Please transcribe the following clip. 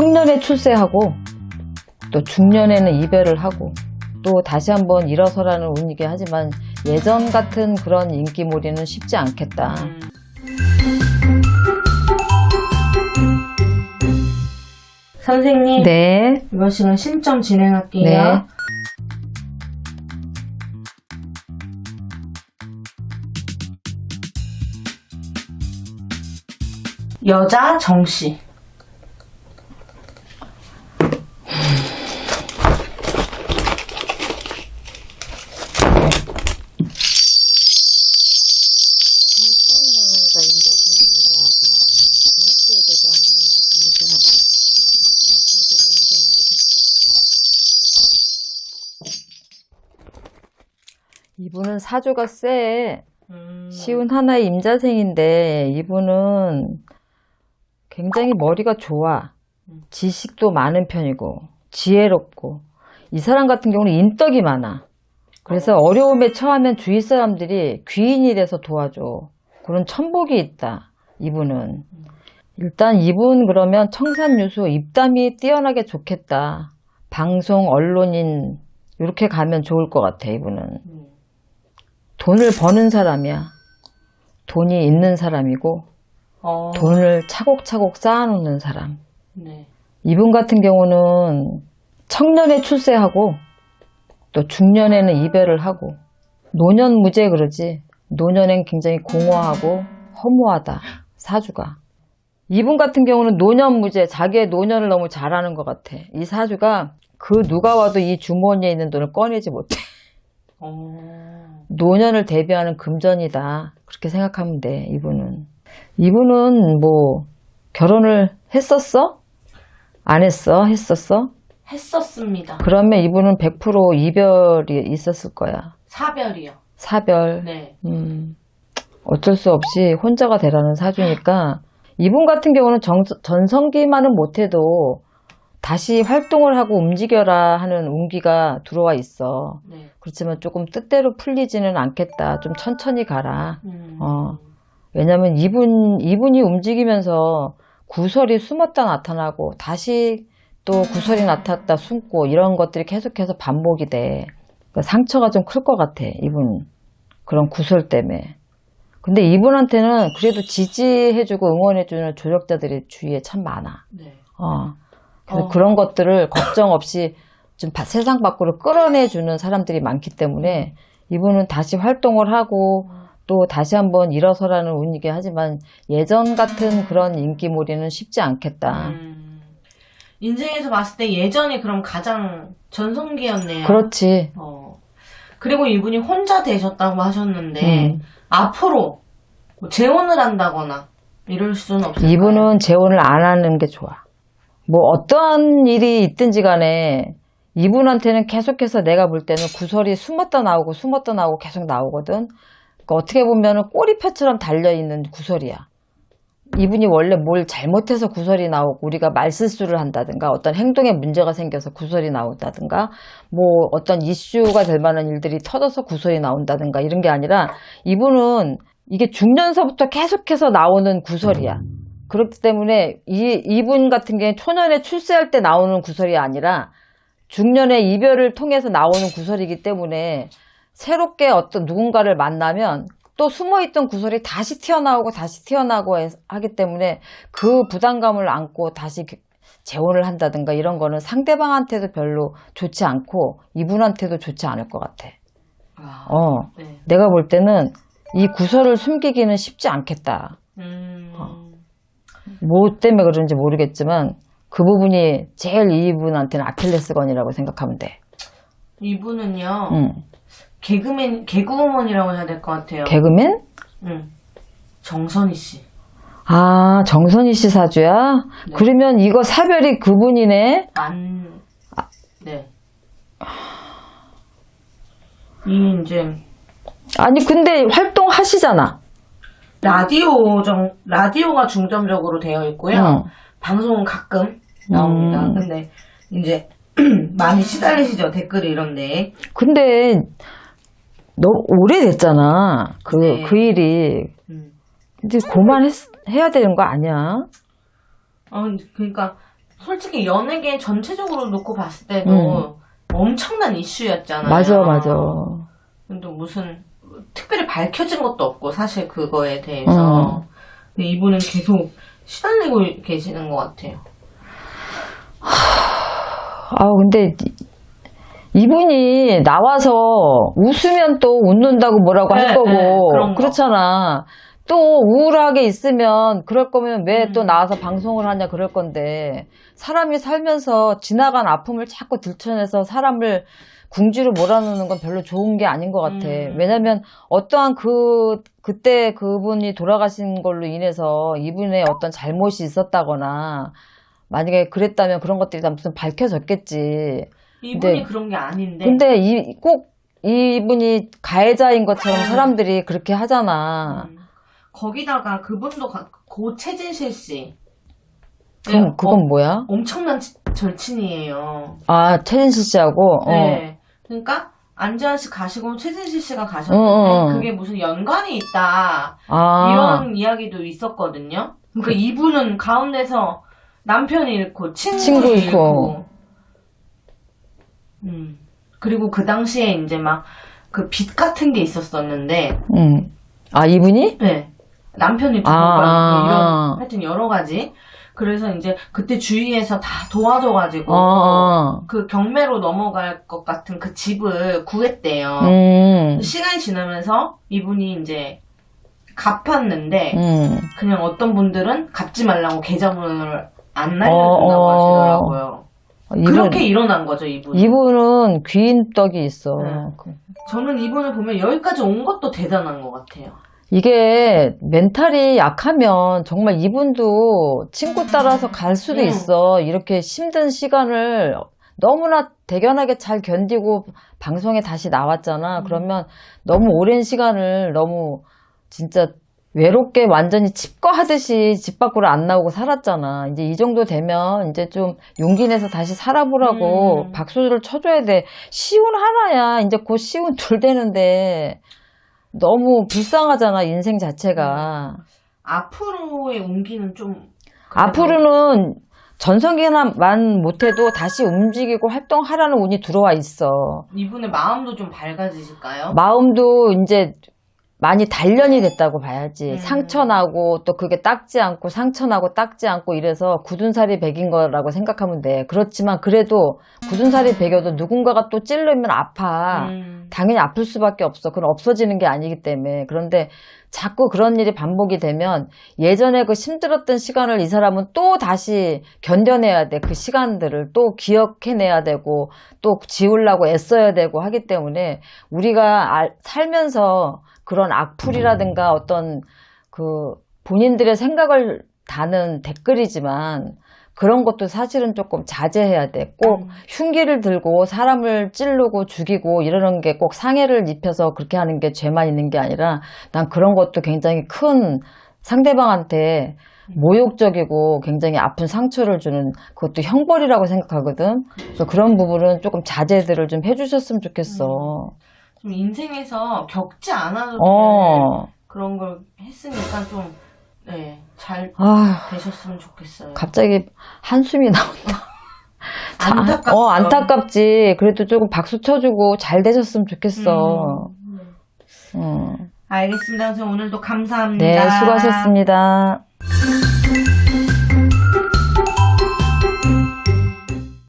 청년에 출세하고 또 중년에는 이별을 하고 또 다시 한번 일어서라는 운이긴 하지만 예전 같은 그런 인기몰이는 쉽지 않겠다. 선생님, 네. 이번 시간 심점 진행할게요. 네. 여자 정씨. 이분은 사주가 세. 음, 쉬운 하나의 임자생인데 이분은 굉장히 머리가 좋아. 지식도 많은 편이고 지혜롭고 이 사람 같은 경우는 인덕이 많아. 그래서 어려움에 처하면 주위 사람들이 귀인이 돼서 도와줘. 그런 천복이 있다. 이분은. 일단 이분 그러면 청산유수 입담이 뛰어나게 좋겠다. 방송 언론인 이렇게 가면 좋을 것 같아 이분은. 음. 돈을 버는 사람이야. 돈이 있는 사람이고 어, 돈을 차곡차곡 쌓아놓는 사람. 네. 이분 같은 경우는 청년에 출세하고 또 중년에는 이별을 하고 노년 무죄 그러지. 노년엔 굉장히 공허하고 허무하다. 사주가. 이분 같은 경우는 노년 무죄, 자기의 노년을 너무 잘하는 것 같아. 이 사주가 그 누가 와도 이 주머니에 있는 돈을 꺼내지 못해. 어, 노년을 대비하는 금전이다. 그렇게 생각하면 돼, 이분은. 이분은 뭐, 결혼을 했었어? 안 했어? 했었어? 했었습니다. 그러면 이분은 100% 이별이 있었을 거야. 사별이요. 사별. 네. 음, 어쩔 수 없이 혼자가 되라는 사주니까, 이분 같은 경우는 정- 전성기만은 못해도 다시 활동을 하고 움직여라 하는 운기가 들어와 있어. 네. 그렇지만 조금 뜻대로 풀리지는 않겠다. 좀 천천히 가라. 음, 어. 왜냐면 이분, 이분이 움직이면서 구설이 숨었다 나타나고 다시 또 구설이 나타났다 숨고 이런 것들이 계속해서 반복이 돼. 그러니까 상처가 좀 클 것 같아, 이분. 그런 구설 때문에. 근데 이분한테는 그래도 지지해주고 응원해주는 조력자들이 주위에 참 많아. 네. 어. 어. 그런 것들을 걱정 없이 좀 바- 세상 밖으로 끌어내주는 사람들이 많기 때문에 이분은 다시 활동을 하고 또 다시 한번 일어서라는 운이긴 하지만 예전 같은 그런 인기몰이는 쉽지 않겠다. 음, 인생에서 봤을 때 예전이 그럼 가장 전성기였네요. 그렇지. 어. 그리고 이분이 혼자 되셨다고 하셨는데 음. 앞으로 뭐 재혼을 한다거나 이럴 수는 없을까요? 이분은 재혼을 안 하는 게 좋아. 뭐 어떠한 일이 있든지 간에 이분한테는 계속해서 내가 볼 때는 구설이 숨었다 나오고 숨었다 나오고 계속 나오거든. 그러니까 어떻게 보면은 꼬리표처럼 달려있는 구설이야. 이분이 원래 뭘 잘못해서 구설이 나오고 우리가 말실수를 한다든가 어떤 행동에 문제가 생겨서 구설이 나온다든가 뭐 어떤 이슈가 될 만한 일들이 터져서 구설이 나온다든가 이런 게 아니라 이분은 이게 중년서부터 계속해서 나오는 구설이야. 그렇기 때문에 이, 이분 같은 경우에 초년에 출세할 때 나오는 구설이 아니라 중년의 이별을 통해서 나오는 구설이기 때문에 새롭게 어떤 누군가를 만나면 또 숨어있던 구설이 다시 튀어나오고 다시 튀어나오고 해- 하기 때문에 그 부담감을 안고 다시 그- 재혼을 한다든가 이런 거는 상대방한테도 별로 좋지 않고 이분한테도 좋지 않을 것 같아. 아, 어, 네. 내가 볼 때는 이 구설을 숨기기는 쉽지 않겠다. 음, 뭐 때문에 그런지 모르겠지만 그 부분이 제일 이분한테는 아킬레스건이라고 생각하면 돼. 이분은요 응. 개그맨 개그우먼이라고 해야 될 것 같아요. 개그맨? 음, 정선희 씨. 아, 정선희 씨 사주야? 네. 그러면 이거 사별이 그분이네? 안, 네. 이 이제 아니, 근데 활동하시잖아. 라디오 정 라디오가 중점적으로 되어 있고요. 응. 방송은 가끔 나옵니다. 음. 근데 이제 많이 시달리시죠 댓글 이런데. 근데 너무 오래됐잖아. 그, 네. 그 일이. 음. 이제 그만해야 되는 거 아니야? 어, 그러니까 솔직히 연예계 전체적으로 놓고 봤을 때도 음. 엄청난 이슈였잖아요. 맞아, 맞아. 근데 무슨 특별히 밝혀진 것도 없고 사실 그거에 대해서 음. 근데 이분은 계속 시달리고 계시는 것 같아요. 아, 근데 이- 이분이 나와서 웃으면 또 웃는다고 뭐라고 네, 할 네, 거고 그런 거. 그렇잖아. 또 우울하게 있으면 그럴 거면 왜또 음. 나와서 방송을 하냐 그럴 건데 사람이 살면서 지나간 아픔을 자꾸 들춰내서 사람을 궁지로 몰아넣는 건 별로 좋은 게 아닌 것 같아. 음. 왜냐면 어떠한 그 그때 그분이 돌아가신 걸로 인해서 이분의 어떤 잘못이 있었다거나 만약에 그랬다면 그런 것들이 다 무슨 밝혀졌겠지. 이분이 근데- 그런 게 아닌데 근데 이 꼭 이분이 가해자인 것처럼 사람들이 그렇게 하잖아. 음. 거기다가 그분도 가- 고 최진실 씨 그건, 그건 어, 뭐야? 엄청난 치- 절친이에요. 아, 최진실 씨하고? 어. 네. 그러니까 안재환 씨 가시고 최진실 씨가 어, 가셨는데 어, 어. 그게 무슨 연관이 있다 아. 이런 이야기도 있었거든요. 그러니까 이분은 가운데서 남편이 잃고 친구, 친구 잃고. 잃고. 음. 그리고 그 당시에 이제 막 그 빚 같은 게 있었었는데 음. 아, 이분이? 네. 남편이 아. 아, 이런 아. 하여튼 여러 가지. 그래서 이제 그때 주위에서 다 도와줘가지고 어, 어. 그 경매로 넘어갈 것 같은 그 집을 구했대요. 음. 시간이 지나면서 이분이 이제 갚았는데 음. 그냥 어떤 분들은 갚지 말라고 계좌번호를 안 날려준다고 어, 어. 하시더라고요. 이분, 그렇게 일어난 거죠, 이분. 이분은 귀인 떡이 있어. 네. 그- 저는 이분을 보면 여기까지 온 것도 대단한 것 같아요. 이게 멘탈이 약하면 정말 이분도 친구 따라서 갈 수도 음. 있어. 이렇게 힘든 시간을 너무나 대견하게 잘 견디고 방송에 다시 음. 나왔잖아. 그러면 너무 오랜 시간을 너무 진짜 외롭게 완전히 칩거하듯이 집 밖으로 안 나오고 살았잖아. 이제 이 정도 되면 이제 좀 용기 내서 다시 살아보라고 음. 박수를 쳐줘야 돼. 시운 하나야. 이제 곧 시운 둘 되는데 너무 불쌍하잖아, 인생 자체가. 앞으로의 운기는 좀 앞으로는 전성기만 못해도 다시 움직이고 활동하라는 운이 들어와 있어. 이분의 마음도 좀 밝아지실까요? 마음도 이제 많이 단련이 됐다고 봐야지. 음. 상처나고 또 그게 닦지 않고 상처나고 닦지 않고 이래서 굳은 살이 백인 거라고 생각하면 돼. 그렇지만 그래도 굳은 살이 백여도 누군가가 또 찔르면 아파. 음. 당연히 아플 수밖에 없어. 그건 없어지는 게 아니기 때문에. 그런데 자꾸 그런 일이 반복이 되면 예전에 그 힘들었던 시간을 이 사람은 또 다시 견뎌내야 돼. 그 시간들을 또 기억해내야 되고 또 지우려고 애써야 되고 하기 때문에 우리가 알- 살면서 그런 악플이라든가 어떤 그 본인들의 생각을 다는 댓글이지만 그런 것도 사실은 조금 자제해야 돼. 꼭 음. 흉기를 들고 사람을 찌르고 죽이고 이러는 게 꼭 상해를 입혀서 그렇게 하는 게 죄만 있는 게 아니라 난 그런 것도 굉장히 큰 상대방한테 모욕적이고 굉장히 아픈 상처를 주는 그것도 형벌이라고 생각하거든. 그래서 그런 부분은 조금 자제들을 좀 해주셨으면 좋겠어. 좀 인생에서 겪지 않아도 될 어. 그런 걸 했으니까 좀, 네, 잘 아, 되셨으면 좋겠어요. 갑자기 한숨이 나온다. 안타깝죠. 어, 안타깝지. 그래도 조금 박수 쳐주고 잘 되셨으면 좋겠어. 음, 네. 음. 알겠습니다. 선생님 오늘도 감사합니다. 네, 수고하셨습니다.